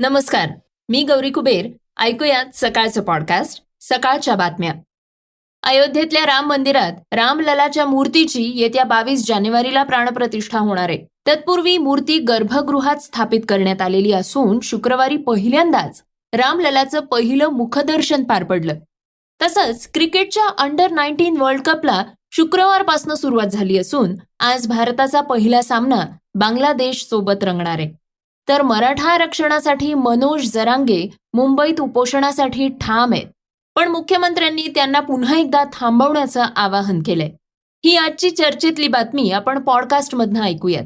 नमस्कार मी गौरी कुबेर. ऐकूयात सकाळचं पॉडकास्ट सकाळच्या बातम्या. अयोध्येतल्या राम मंदिरात रामललाच्या मूर्तीची येत्या बावीस जानेवारीला प्राणप्रतिष्ठा होणार आहे. तत्पूर्वी मूर्ती गर्भगृहात स्थापित करण्यात आलेली असून शुक्रवारी पहिल्यांदाच रामललाचं पहिलं मुखदर्शन पार पडलं. तसंच क्रिकेटच्या अंडर नाईन्टीन वर्ल्ड कपला शुक्रवारपासून सुरुवात झाली असून आज भारताचा पहिला सामना बांगलादेश सोबत रंगणार आहे. तर मराठा आरक्षणासाठी मनोज जरांगे मुंबईत उपोषणासाठी ठाम आहेत. पण मुख्यमंत्र्यांनी त्यांना पुन्हा एकदा थांबवण्याचं आवाहन केलंय. ही आजची चर्चेतली बातमी आपण पॉडकास्टमधनं ऐकूयात.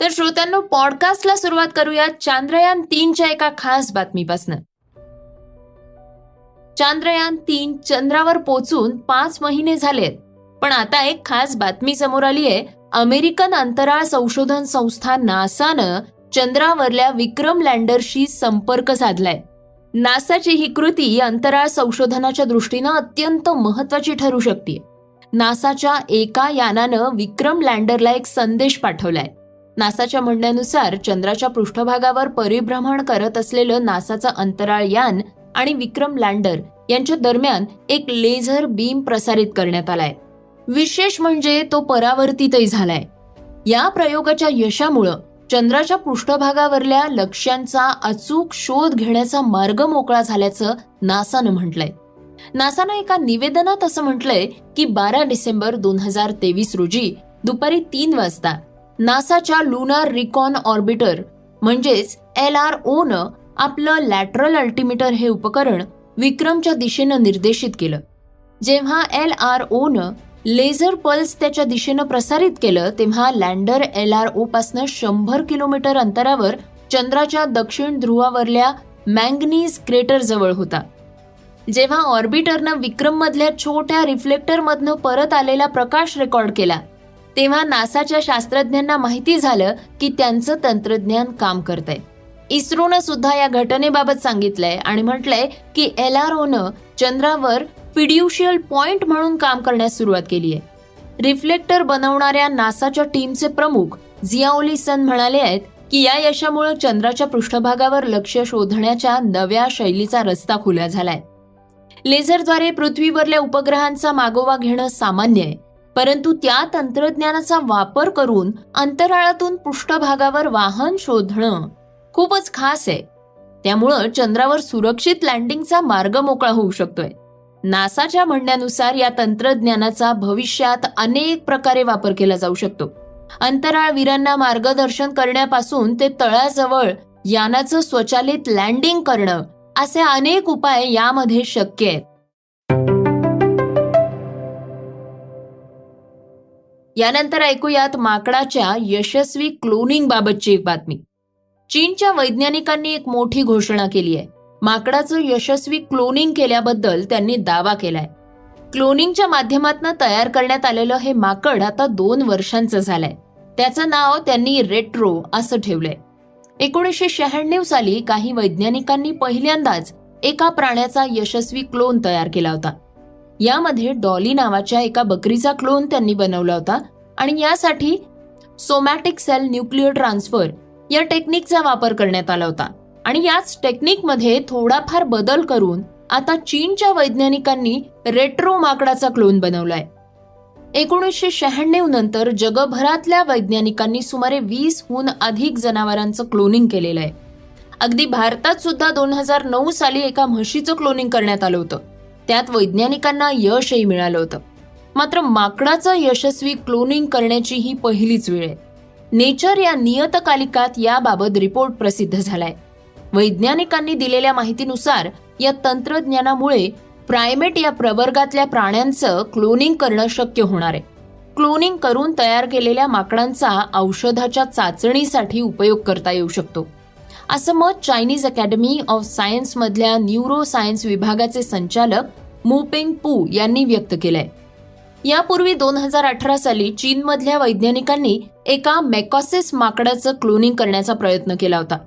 तर श्रोत्यांनो पॉडकास्टला सुरुवात करूयात चांद्रयान तीनच्या एका खास बातमीपासनं. चांद्रयान तीन चंद्रावर पोचून पाच महिने झालेत. पण आता एक खास बातमी समोर आली आहे अमेरिकन अंतराळ संशोधन संस्था नासानं चंद्रावरल्या विक्रम लँडरशी संपर्क साधलाय. नासाची ही कृती अंतराळ संशोधनाच्या दृष्टीनं अत्यंत महत्वाची ठरू शकते. नासाच्या एका यानानं विक्रम लँडरला एक संदेश पाठवलाय. नासाच्या म्हणण्यानुसार चंद्राच्या पृष्ठभागावर परिभ्रमण करत असलेलं नासाचं अंतराळ यान आणि विक्रम लँडर यांच्या दरम्यान एक लेझर बीम प्रसारित करण्यात आलाय. विशेष म्हणजे तो परावर्तितही झालाय. या प्रयोगाच्या यशामुळं चंद्राच्या पृष्ठभागावरल्या लक्ष्यांचा अचूक शोध घेण्याचा मार्ग मोकळा झाल्याचं नासानं म्हटलंय. नासानं एका निवेदनात असं म्हटलंय की बारा डिसेंबर दोन हजार तेवीस रोजी दुपारी तीन वाजता नासाच्या लुनार रिकॉन ऑर्बिटर म्हणजेच एल आर ओ न आपलं लॅटरल अल्टिमीटर हे उपकरण विक्रमच्या दिशेनं निर्देशित केलं. जेव्हा एल आर ओ न लेझर पल्स त्याच्या दिशेनं प्रसारित केलं तेव्हा लँडर एल आर ओ पासनं शंभर किलोमीटर अंतरावर चंद्राच्या दक्षिण ध्रुवावरल्या मँगनीज क्रेटर जवळ होता. जेव्हा ऑर्बिटरनं विक्रम मधल्या छोट्या रिफ्लेक्टर मधनं परत आलेला प्रकाश रेकॉर्ड केला तेव्हा नासाच्या शास्त्रज्ञांना माहिती झालं की त्यांचं तंत्रज्ञान काम करतंय. इस्रोनं सुद्धा या घटनेबाबत सांगितलंय आणि म्हटलंय की एल आर ओनं चंद्रावर फिड्युशियल पॉइंट म्हणून काम करण्यास सुरुवात केली आहे. रिफ्लेक्टर बनवणाऱ्या नासाच्या टीमचे प्रमुख झियाओली सन म्हणाले आहेत की या यशामुळे चंद्राच्या पृष्ठभागावर लक्ष शोधण्याच्या नव्या शैलीचा रस्ता खुला झालाय. लेझरद्वारे पृथ्वीवरल्या उपग्रहांचा मागोवा घेणं सामान्य आहे परंतु त्या तंत्रज्ञानाचा वापर करून अंतराळातून पृष्ठभागावर वाहन शोधणं खूपच खास आहे. त्यामुळं चंद्रावर सुरक्षित लँडिंगचा मार्ग मोकळा होऊ शकतोय. नासाच्या म्हणण्यानुसार या तंत्रज्ञानाचा भविष्यात अनेक प्रकारे वापर केला जाऊ शकतो. अंतराळवीरांना मार्गदर्शन करण्यापासून ते तळाजवळ यानाचं स्वचालित लँडिंग करणं असे अनेक उपाय यामध्ये शक्य आहेत. यानंतर ऐकूयात माकडाच्या यशस्वी क्लोनिंग बाबतची एक बातमी. चीनच्या वैज्ञानिकांनी एक मोठी घोषणा केली आहे. माकडाचं यशस्वी क्लोनिंग केल्याबद्दल त्यांनी दावा केलाय. क्लोनिंगच्या माध्यमातून तयार करण्यात आलेलं हे माकड आता दोन वर्षांचं झालंय. त्याचं नाव त्यांनी रेट्रो असं ठेवलंय. एकोणीसशे शहाण्णव साली काही वैज्ञानिकांनी पहिल्यांदाच एका प्राण्याचा यशस्वी क्लोन तयार केला होता. यामध्ये डॉली नावाच्या एका बकरीचा क्लोन त्यांनी बनवला होता आणि यासाठी सोमॅटिक सेल न्यूक्लिअर ट्रान्सफर या टेक्निकचा वापर करण्यात आला होता. आणि याच टेक्निकमध्ये थोडाफार बदल करून आता चीनच्या वैज्ञानिकांनी रेट्रो माकडाचा क्लोन बनवलाय. एकोणीसशे शहाण्णव नंतर जगभरातल्या वैज्ञानिकांनी सुमारे वीस हून अधिक जनावरांचं क्लोनिंग केलेलं आहे. अगदी भारतात सुद्धा दोन हजार नऊ साली एका म्हशीचं क्लोनिंग करण्यात आलं होतं. त्यात वैज्ञानिकांना यशही मिळालं होतं. मात्र माकडाचं यशस्वी क्लोनिंग करण्याची ही पहिलीच वेळ आहे. नेचर या नियतकालिकात याबाबत रिपोर्ट प्रसिद्ध झालाय. वैज्ञानिकांनी दिलेल्या माहितीनुसार या तंत्रज्ञानामुळे प्रायमेट या प्रवर्गातल्या प्राण्यांचं क्लोनिंग करणं शक्य होणार आहे. क्लोनिंग करून तयार केलेल्या माकडांचा औषधाच्या चाचणीसाठी उपयोग करता येऊ शकतो. असं मत चायनीज अकॅडमी ऑफ सायन्समधल्या न्यूरो सायन्स विभागाचे संचालक मुपेंग पू यांनी व्यक्त केलंय. यापूर्वी दोन हजार अठरा साली चीनमधल्या वैज्ञानिकांनी एका मेकॉसिस माकडाचं क्लोनिंग करण्याचा प्रयत्न केला होता.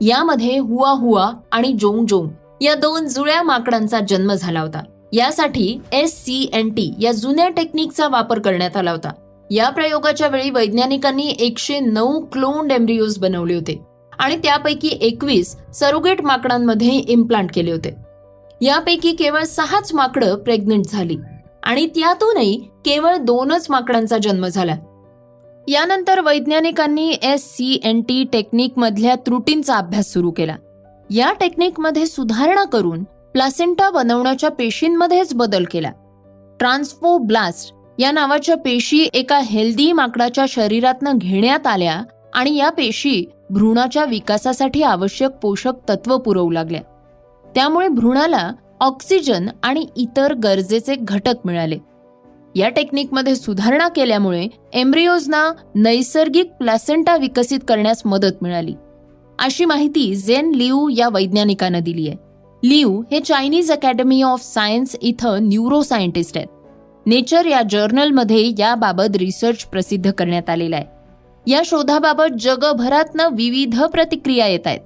यामध्ये हुआ हुआ आणि जोंग जोंग या दोन जुळ्या माकडांचा जन्म झाला होता. यासाठी एस सी एन टी या जुन्या टेक्निकचा वापर करण्यात आला होता. या प्रयोगाच्या वेळी वैज्ञानिकांनी एकशे नऊ क्लोन्ड एम्ब्रियोज बनवले होते आणि त्यापैकी एकवीस सरोगेट माकडांमध्ये इम्प्लांट केले होते. यापैकी केवळ सहाच माकडं प्रेग्नंट झाली आणि त्यातूनही केवळ दोनच माकडांचा जन्म झाला. यानंतर वैज्ञानिकांनी एस सी एन टी टेक्निकमधल्या त्रुटींचा अभ्यास सुरू केला. या टेक्निकमध्ये सुधारणा करून प्लासेंटा बनवण्याच्या पेशींमध्येच बदल केला. ट्रान्सफोब्लास्ट या नावाच्या पेशी एका हेल्दी माकडाच्या शरीरातनं घेण्यात आल्या आणि या पेशी भ्रूणाच्या विकासासाठी आवश्यक पोषक तत्व पुरवू लागल्या. त्यामुळे भ्रूणाला ऑक्सिजन आणि इतर गरजेचे घटक मिळाले. या टेक्निकमध्ये सुधारणा केल्यामुळे एम्ब्रियोजना नैसर्गिक प्लॅसेंटा विकसित करण्यास मदत मिळाली. अशी माहिती झेन लिऊ या वैज्ञानिकानं दिली आहे. लिव हे चायनीज अकॅडमी ऑफ सायन्स इथं न्यूरो सायंटिस्ट आहेत. नेचर या जर्नलमध्ये याबाबत रिसर्च प्रसिद्ध करण्यात आलेला आहे. या शोधाबाबत जगभरातनं विविध प्रतिक्रिया येत आहेत.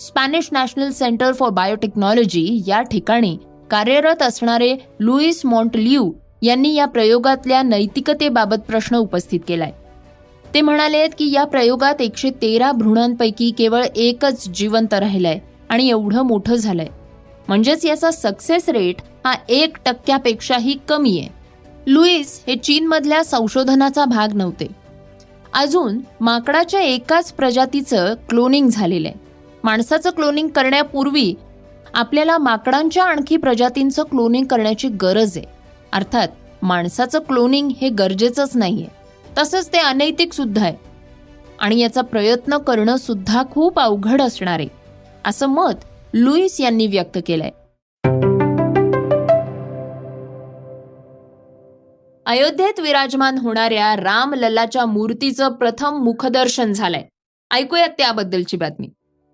Spanish national centre for biotechnology या ठिकाणी कार्यरत असणारे लुईस मॉन्टलिव यांनी या प्रयोगातल्या नैतिकतेबाबत प्रश्न उपस्थित केलाय. ते म्हणाले आहेत की या प्रयोगात एकशे तेरा भ्रूणांपैकी केवळ एकच जिवंत राहिलंय आणि एवढं मोठं झालंय. म्हणजेच याचा सक्सेस रेट हा एक टक्क्यापेक्षाही कमी आहे. लुईस हे चीनमधल्या संशोधनाचा भाग नव्हते. अजून माकडाच्या एकाच प्रजातीचं क्लोनिंग झालेलं आहे माणसाचं क्लोनिंग करण्यापूर्वी आपल्याला माकडांच्या आणखी प्रजातींचं क्लोनिंग करण्याची गरज आहे. अर्थात माणसाचं क्लोनिंग हे गरजेचंच नाहीये. तसंच ते अनैतिक सुद्धा आहे. आणि याचा प्रयत्न करणं सुद्धा खूप अवघड असणार आहे असं मत लुईस यांनी व्यक्त केलंय. अयोध्येत विराजमान होणाऱ्या राम लल्लाच्या मूर्तीचं प्रथम मुखदर्शन झालंय. ऐकूयात त्याबद्दलची बातमी.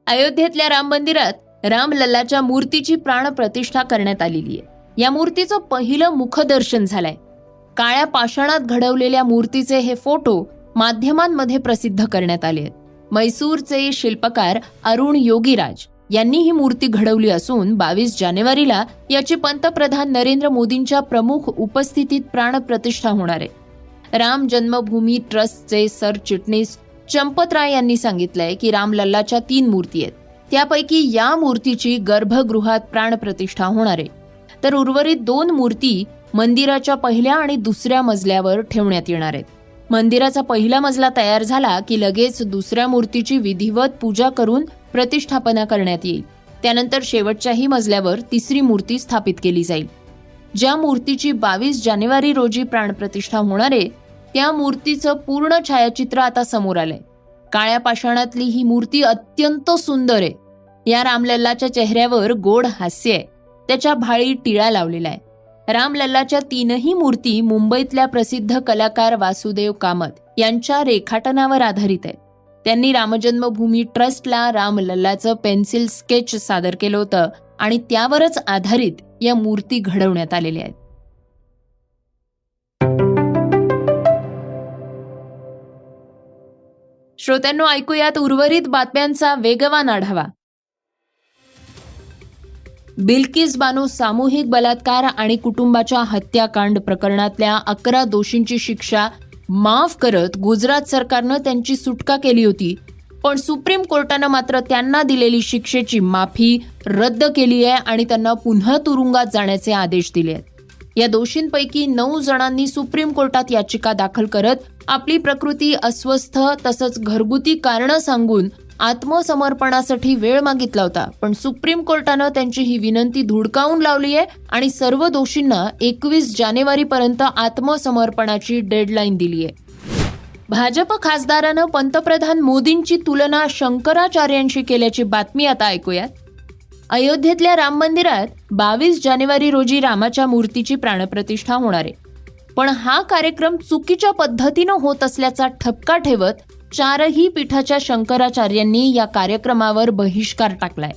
अयोध्येतल्या राम मंदिरात राम लल्लाच्या मूर्तीची प्राणप्रतिष्ठा करण्यात आलेली आहे. या मूर्तीचं पहिलं मुखदर्शन झालंय. काळ्या पाषाणात घडवलेल्या मूर्तीचे हे फोटो माध्यमांमध्ये प्रसिद्ध करण्यात आले आहेत. मैसूरचे शिल्पकार अरुण योगीराज यांनी ही मूर्ती घडवली असून बावीस जानेवारीला याची पंतप्रधान नरेंद्र मोदींच्या प्रमुख उपस्थितीत प्राणप्रतिष्ठा होणार आहे. राम जन्मभूमी ट्रस्टचे सरचिटणीस चंपतराय यांनी सांगितलंय की रामलल्लाच्या तीन मूर्ती आहेत. त्यापैकी या मूर्तीची गर्भगृहात प्राणप्रतिष्ठा होणार आहे. तर उर्वरित दोन मूर्ती मंदिराच्या पहिल्या आणि दुसऱ्या मजल्यावर ठेवण्यात येणार आहेत. मंदिराचा पहिला मजला तयार झाला की लगेच दुसऱ्या मूर्तीची विधिवत पूजा करून प्रतिष्ठापना करण्यात येईल. त्यानंतर शेवटच्याही मजल्यावर तिसरी मूर्ती स्थापित केली जाईल. ज्या मूर्तीची बावीस जानेवारी रोजी प्राणप्रतिष्ठा होणार आहे त्या मूर्तीचं पूर्ण छायाचित्र आता समोर आलंय. काळ्या पाषाणातली ही मूर्ती अत्यंत सुंदर आहे. या रामलल्लाच्या चेहऱ्यावर गोड हास्य आहे. त्याच्या भाळी टिळा लावलेला आहे. रामलल्लाच्या तीनही मूर्ती मुंबईतल्या प्रसिद्ध कलाकार वासुदेव कामत यांच्या रेखाटनावर आधारित आहेत. त्यांनी रामजन्मभूमी ट्रस्टला रामलल्लाचं पेन्सिल स्केच सादर केलं होतं आणि त्यावरच आधारित या मूर्ती घडवण्यात आलेल्या आहेत. श्रोत्यांनो ऐकूयात उर्वरित बातम्यांचा वेगवान आढावा. बिल्किस बानो सामूहिक बलात्कार आणि कुटुंबाच्या हत्याकांड प्रकरणातल्या अकरा दोषींची शिक्षा माफ करत गुजरात सरकारनं त्यांची सुटका केली होती. पण सुप्रीम कोर्टानं मात्र त्यांना दिलेली शिक्षेची माफी रद्द केली आहे आणि त्यांना पुन्हा तुरुंगात जाण्याचे आदेश दिले आहेत. या दोषींपैकी नऊ जणांनी सुप्रीम कोर्टात याचिका दाखल करत आपली प्रकृती अस्वस्थ तसंच घरगुती कारणं सांगून आत्मसमर्पणासाठी वेळ मागितला होता. पण सुप्रीम कोर्टानं त्यांची ही विनंती धुडकावून लावली आहे आणि सर्व दोषींना एकवीस जानेवारीपर्यंत आत्मसमर्पणाची डेडलाईन दिली आहे. भाजप खासदारानं पंतप्रधान मोदींची तुलना शंकराचार्यांशी केल्याची बातमी आता ऐकूयात. अयोध्येतल्या राम मंदिरात बावीस जानेवारी रोजी रामाच्या मूर्तीची प्राणप्रतिष्ठा होणार आहे. पण हा कार्यक्रम चुकीच्या पद्धतीनं होत असल्याचा ठपका ठेवत चारही पीठाच्या शंकराचार्यांनी या कार्यक्रमावर बहिष्कार टाकलाय.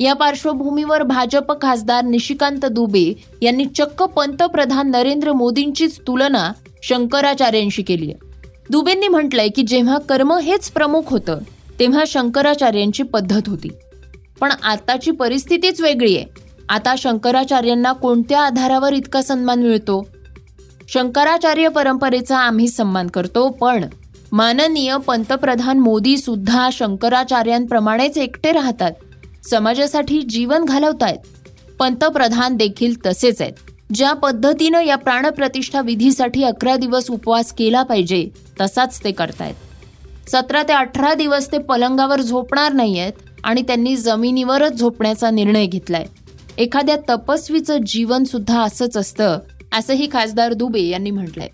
या पार्श्वभूमीवर भाजप खासदार निशिकांत दुबे यांनी चक्क पंतप्रधान नरेंद्र मोदींचीच तुलना शंकराचार्यांशी केली आहे. दुबेंनी म्हटलंय की जेव्हा कर्म हेच प्रमुख होतं तेव्हा शंकराचार्यांची पद्धत होती. पण आताची परिस्थितीच वेगळी आहे. आता शंकराचार्यांना कोणत्या आधारावर इतका सन्मान मिळतो? शंकराचार्य परंपरेचा आम्ही सन्मान करतो पण माननीय पंतप्रधान मोदी सुद्धा शंकराचार्यांप्रमाणेच एकटे राहतात. समाजासाठी जीवन घालवतायत. पंतप्रधान देखील तसेच आहेत. ज्या पद्धतीनं या प्राणप्रतिष्ठा विधीसाठी अकरा दिवस उपवास केला पाहिजे तसाच ते करतायत. सतरा ते अठरा दिवस ते पलंगावर झोपणार नाहीयेत आणि त्यांनी जमिनीवरच झोपण्याचा निर्णय घेतलाय. एखाद्या तपस्वीचं जीवन सुद्धा असंच असतं असंही खासदार दुबे यांनी म्हटलंय.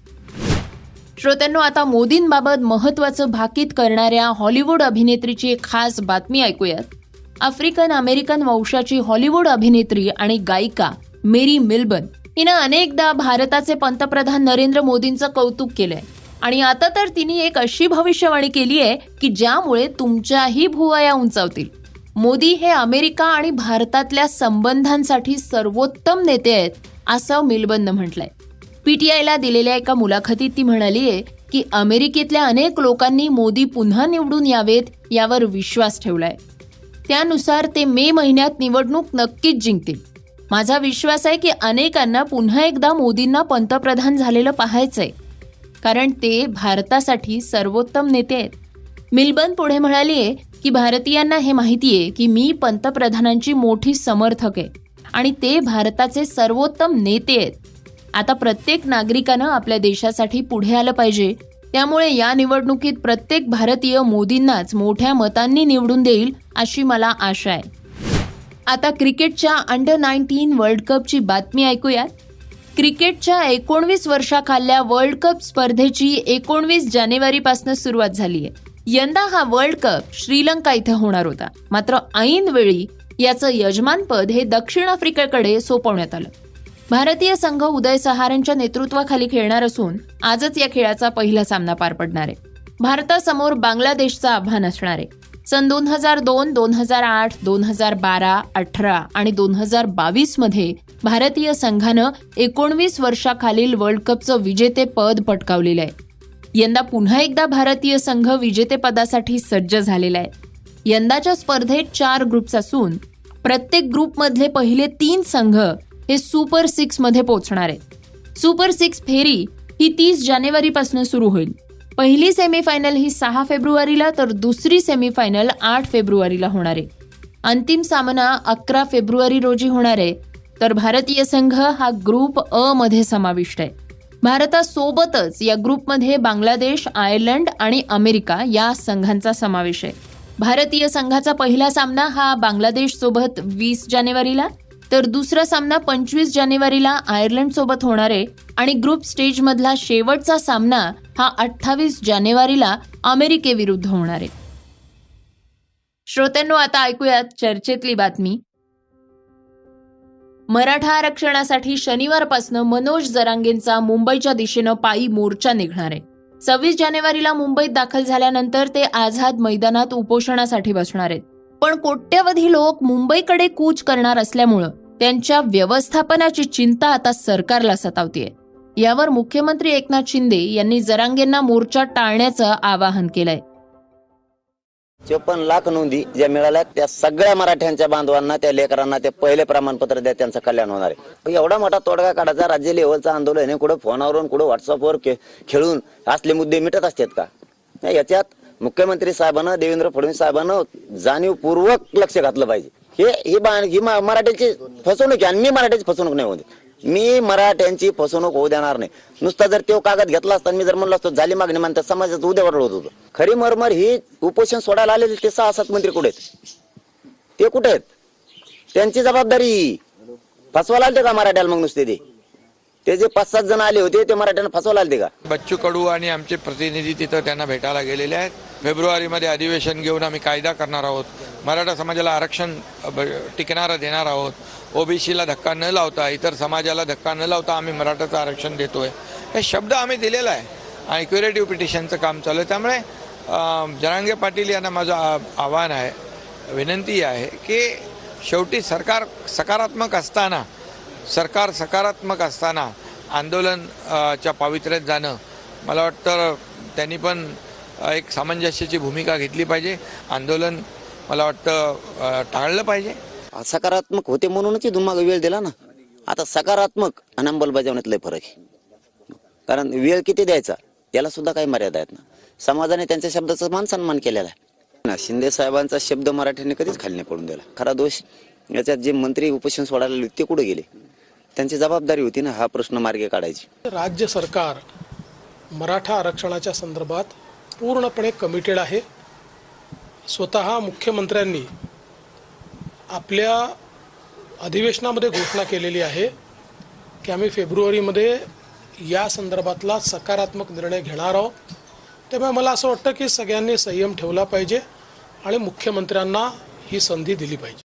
श्रोत्यांनो आता मोदींबाबत महत्वाचं भाकीत करणाऱ्या हॉलिवूड अभिनेत्रीची एक खास बातमी ऐकूयात. आफ्रिकन अमेरिकन वंशाची हॉलिवूड अभिनेत्री आणि गायिका मेरी मिल्बन हिनं अनेकदा भारताचे पंतप्रधान नरेंद्र मोदींचं कौतुक केलंय. आणि आता तर तिने एक अशी भविष्यवाणी केली आहे की ज्यामुळे तुमच्याही भुवया उंचावतील. मोदी हे अमेरिका आणि भारतातल्या संबंधांसाठी सर्वोत्तम नेते आहेत असं मिल्बननं म्हटलंय. पीटीआयला दिलेल्या एका मुलाखतीत ती म्हणाली आहे की अमेरिकेतल्या अनेक लोकांनी मोदी पुन्हा निवडून यावेत यावर विश्वास ठेवलाय. त्यानुसार ते मे महिन्यात निवडणूक नक्कीच जिंकतील. माझा विश्वास आहे की अनेकांना पुन्हा एकदा मोदींना पंतप्रधान झालेलं पाहायचंय. कारण ते भारतासाठी सर्वोत्तम नेते आहेत. मिल्बन पुढे म्हणालीये की भारतीयांना हे माहिती आहे की मी पंतप्रधानांची मोठी समर्थक आहे. आणि ते भारताचे सर्वोत्तम नेते आहेत. आता प्रत्येक नागरिकानं आपल्या देशासाठी पुढे आलं पाहिजे. त्यामुळे या निवडणुकीत प्रत्येक भारतीय मोदींनाच मोठ्या मतांनी निवडून देईल अशी मला आशा आहे. आता क्रिकेटच्या अंडर नाईन्टीन वर्ल्ड कपची बातमी ऐकूयात. क्रिकेटच्या एकोणवीस वर्षाखाल्या वर्ल्ड कप स्पर्धेची एकोणवीस जानेवारीपासून सुरुवात झाली आहे यंदा हा वर्ल्ड कप श्रीलंका इथं होणार होता. मात्र ऐन वेळी याचं यजमानपद हे दक्षिण आफ्रिकेकडे सोपवण्यात आलं. भारतीय संघ उदय सहारांच्या नेतृत्वाखाली खेळणार असून आजच या खेळाचा पहिला सामना पार पडणार आहे. भारतासमोर बांगलादेशचं आव्हान असणार आहे. सन दोन हजार दोन दोन हजार आठ दोन हजार बारा अठरा आणि दोन हजार बावीसमध्ये भारतीय संघानं एकोणवीस वर्षाखालील वर्ल्ड कपचं विजेतेपद पटकावलेलं आहे. यंदा पुन्हा एकदा भारतीय संघ विजेतेपदासाठी सज्ज झालेला आहे. यंदाच्या स्पर्धेत चार ग्रुप्स असून प्रत्येक ग्रुपमधले पहिले तीन संघ हे सुपर सिक्समध्ये पोहोचणार आहेत. सुपर सिक्स फेरी ही तीस जानेवारीपासून सुरू होईल. पहिली सेमीफायनल ही सहा फेब्रुवारीला तर दुसरी सेमीफायनल आठ फेब्रुवारीला होणार आहे. अंतिम सामना अकरा फेब्रुवारी रोजी होणार आहे. तर भारतीय संघ हा ग्रुप अ मध्ये समाविष्ट आहे. भारतासोबतच या ग्रुपमध्ये बांगलादेश आयर्लंड आणि अमेरिका या संघांचा समावेश आहे. भारतीय संघाचा पहिला सामना हा बांगलादेश सोबत वीस जानेवारीला तर दुसरा सामना पंचवीस जानेवारीला आयर्लंड सोबत होणार आहे. आणि ग्रुप स्टेज मधला शेवटचा सामना हा अठ्ठावीस जानेवारीला अमेरिकेविरुद्ध होणार आहे. श्रोत्यांनो आता ऐकूयात चर्चेतली बातमी. मराठा आरक्षणासाठी शनिवारपासून मनोज जरांगेंचा मुंबईच्या दिशेनं पायी मोर्चा निघणार आहे. सव्वीस जानेवारीला मुंबईत दाखल झाल्यानंतर ते आझाद मैदानात उपोषणासाठी बसणार आहेत. पण कोट्यवधी लोक मुंबईकडे कूच करणार असल्यामुळं त्यांच्या व्यवस्थापनाची चिंता आता सरकारला सतावतीये. यावर मुख्यमंत्री एकनाथ शिंदे यांनी जरांगेंना मोर्चा टाळण्याचं आवाहन केलंय. चोपन्न लाख नोंदी ज्या मिळाल्या त्या सगळ्या मराठ्यांच्या बांधवांना त्या लेकरांना ते पहिले प्रमाणपत्र द्या त्यांचं कल्याण होणार आहे. एवढा मोठा तोडगा काढायचा राज्य लेवलचं आंदोलन आहे कुठं फोनावरून कुठं व्हॉट्सअपवर खेळून असले मुद्दे मिटत असतात का? याच्यात मुख्यमंत्री साहेबांना देवेंद्र फडणवीस साहेबांना जाणीवपूर्वक लक्ष घातलं पाहिजे. हे हे बा- ही मा- मराठ्यांची फसवणूक आहे आणि मी मराठ्याची फसवणूक नाही होऊ मी मराठ्यांची फसवणूक होऊ देणार नाही. नुसता जर तो कागद घेतला असता आणि मी जर म्हणलो असतो झाली मागणी म्हणतात समाजाचं उद्यावर होत होतो. खरी मरमर ही उपोषण सोडायला आलेले ते सहा सात मंत्री कुठे आहेत? ते कुठे आहेत? त्यांची जबाबदारी फसवायला आलते का मराठ्याला मग नुसते ते? ते जे पाच सात जण आले होते ते मराठ्यांना फसवायला आलते का? बच्चू कडू आणि आमचे प्रतिनिधी तिथं त्यांना भेटायला गेलेले आहेत. फेब्रुवारीमध्ये अधिवेशन घेऊन आम्ही कायदा करणार आहोत. मराठा समाजाला आरक्षण ब- टिकणारं देणार आहोत. ओबीसीला धक्का न लावता इतर समाजाला धक्का न लावता आम्ही मराठाचं आरक्षण देतोय. हे शब्द आम्ही दिलेला आहे. आणि क्युरेटिव्ह पिटिशनचं काम चालू आहे. त्यामुळे जरांगे पाटील यांना माझं आव्हान आहे विनंती आहे की शेवटी सरकार सकारात्मक असताना सरकार सकारात्मक असताना आंदोलन च्या पावित्र्यात जाणं. मला वाटतं त्यांनी पण एक सामंजस्याची भूमिका घेतली पाहिजे. आंदोलन मला वाटतं टाळलं पाहिजे. सकारात्मक होते म्हणूनच इथून मागे वेळ दिला ना. आता सकारात्मक आणि अंमलबजावणीत लय फरक आहे. कारण वेळ किती द्यायचा याला सुद्धा काही मर्यादा आहेत ना. समाजाने त्यांच्या शब्दाचा मान सन्मान केलेला आहे. ना शिंदे साहेबांचा शब्द मराठ्यांनी कधीच खाली पडून दिला. खरा दोष याच्यात जे मंत्री उपोषण सोडायला ते कुठे गेले? त्यांची जबाबदारी होती ना हा प्रश्न मार्गे काढायची. राज्य सरकार मराठा आरक्षणाच्या संदर्भात पूर्णपणे कमिटेड आहे. स्वतः मुख्यमंत्र्यांनी आपल्या अधिवेशनामध्ये घोषणा केलेली आहे की आम्ही फेब्रुवारीमध्ये या संदर्भातला सकारात्मक निर्णय घेणार आहोत. त्यामुळे मला असं वाटतं की सगळ्यांनी संयम ठेवला पाहिजे आणि मुख्यमंत्र्यांना ही संधी दिली पाहिजे.